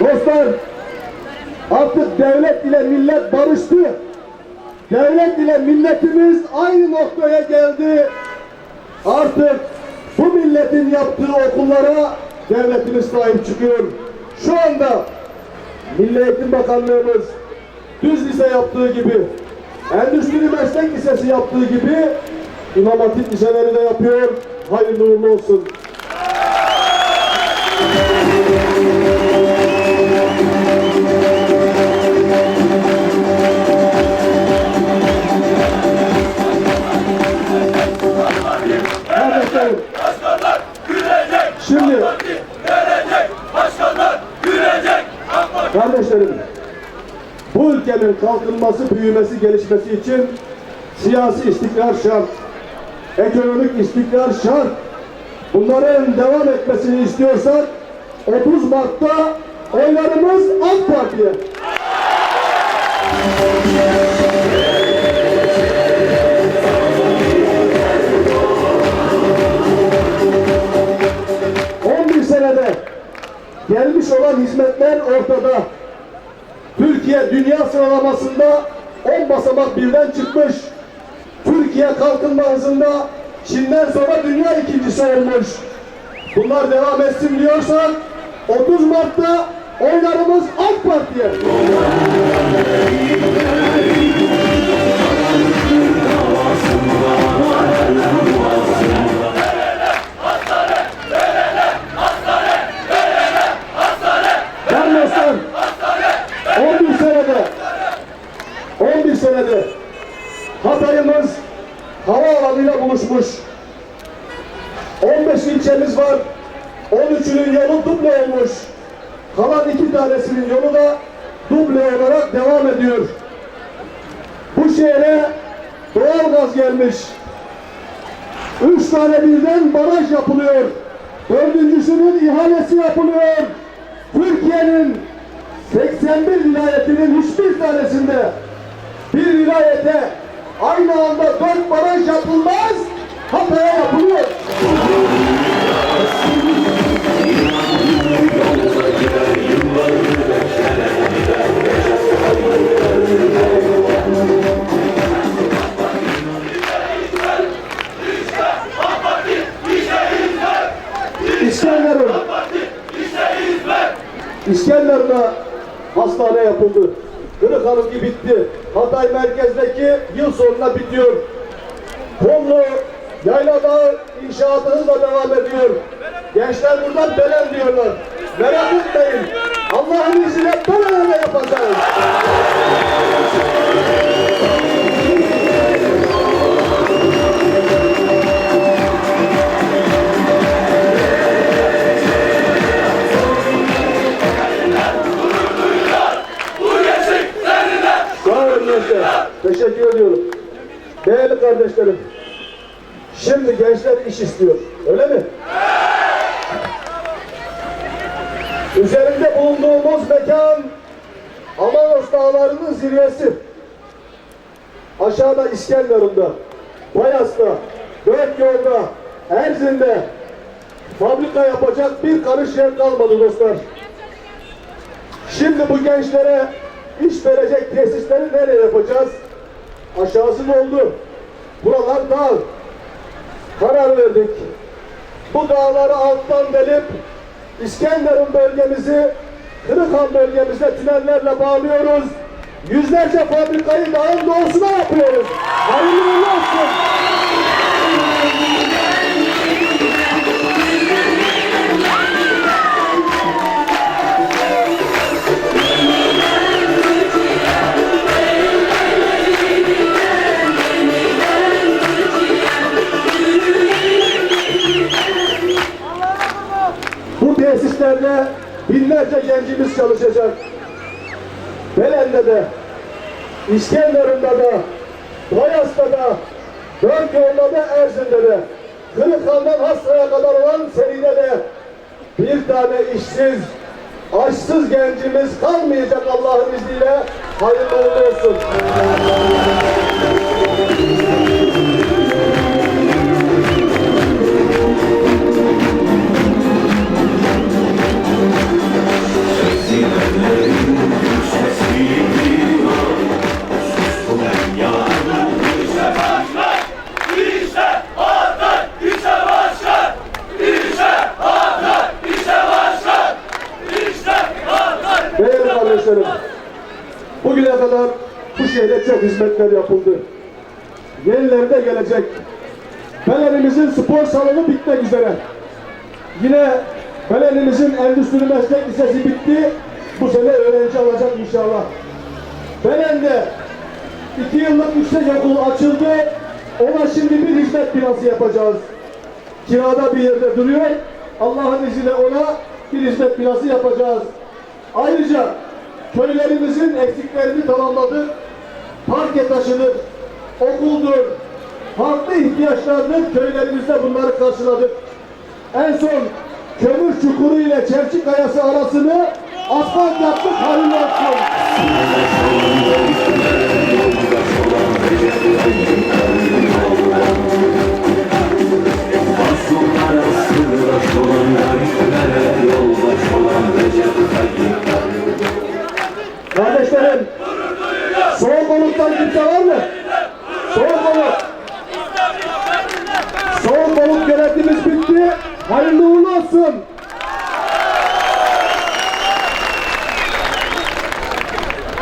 Dostlar artık devlet ile millet barıştı. Devlet ile milletimiz aynı noktaya geldi. Artık bu milletin yaptığı okullara devletimiz sahip çıkıyor. Şu anda Milli Eğitim Bakanlığımız düz lise yaptığı gibi, Endüstri Meslek Lisesi yaptığı gibi İmam Hatip liseleri de yapıyor. Hayırlı uğurlu olsun. Ülkenin kalkınması, büyümesi, gelişmesi için siyasi istikrar şart. Ekonomik istikrar şart. Bunların devam etmesini istiyorsak 30 Mart'ta oylarımız AK Parti'ye. ...11 senede gelmiş olan hizmetler ortada. Türkiye dünya sıralamasında 10 basamak birden çıkmış. Türkiye kalkınma hızında Çin'den sonra dünya ikincisi olmuş. Bunlar devam etsin diyorsak 30 Mart'ta oylarımız AK Parti'ye. Hatay'ımız havaalanıyla buluşmuş. 15 ilçemiz var. 13'ünün yolu duble olmuş. Kalan iki tanesinin yolu da duble olarak devam ediyor. Bu şehre doğal gaz gelmiş. Üç tane birden baraj yapılıyor. Dördüncüsünün ihalesi yapılıyor. Türkiye'nin 81 vilayetinin hiçbir tanesinde bir vilayete aynı anda dört baraj yapılmaz, Hatay'a yapılıyor. İskenderun, İskenderun'a hastane yapıldı. Kırıkhanımki bitti. Hatay merkezdeki yıl sonuna bitiyor. Kumlu, Yayladağ inşaatı hızla devam ediyor. Gençler buradan belen diyorlar. Merak etmeyin. Allah'ın izniyle de yapacağız. Teşekkür ediyorum. Değerli kardeşlerim. Şimdi gençler iş istiyor. Öyle mi? Üzerinde bulunduğumuz mekan Amanos Dağları'nın zirvesi. Aşağıda İskenderun'da, Bayas'ta, Dört Yolda, Erzin'de fabrika yapacak bir karış yer kalmadı dostlar. Şimdi bu gençlere iş verecek tesisleri nereye yapacağız? Aşağısı oldu. Buralar dağ. Karar verdik. Bu dağları alttan delip İskenderun bölgemizi Kırıkhan bölgemizde tünellerle bağlıyoruz. Yüzlerce fabrikayı dağın doğusuna yapıyoruz. Binlerce gencimiz çalışacak. Belen'de de, İskenderun'da da, Bayas'ta da, Dört Yolda da, Erzin'de de, Kırıkhan'dan Hasra'ya kadar olan seride de bir tane işsiz, açsız gencimiz kalmayacak Allah'ın izniyle. Hayırlı olsun. Şehre çok hizmetler yapıldı. Yenileri gelecek. Belenimizin spor salonu bitmek üzere. Yine Belenimizin Endüstri Meslek Lisesi bitti. Bu sene öğrenci alacak inşallah. Belen'de iki yıllık yüksek okul açıldı. Ona şimdi bir hizmet binası yapacağız. Kirada bir yerde duruyor. Allah'ın izniyle ona bir hizmet binası yapacağız. Ayrıca köylerimizin eksiklerini tamamladık. Parke taşıdır, okuldur, farklı ihtiyaçlarını köylerimizde bunları karşıladık. En son kömür çukuru ile çerçik kayası arasını asfalt yaptık hayırlı olsun.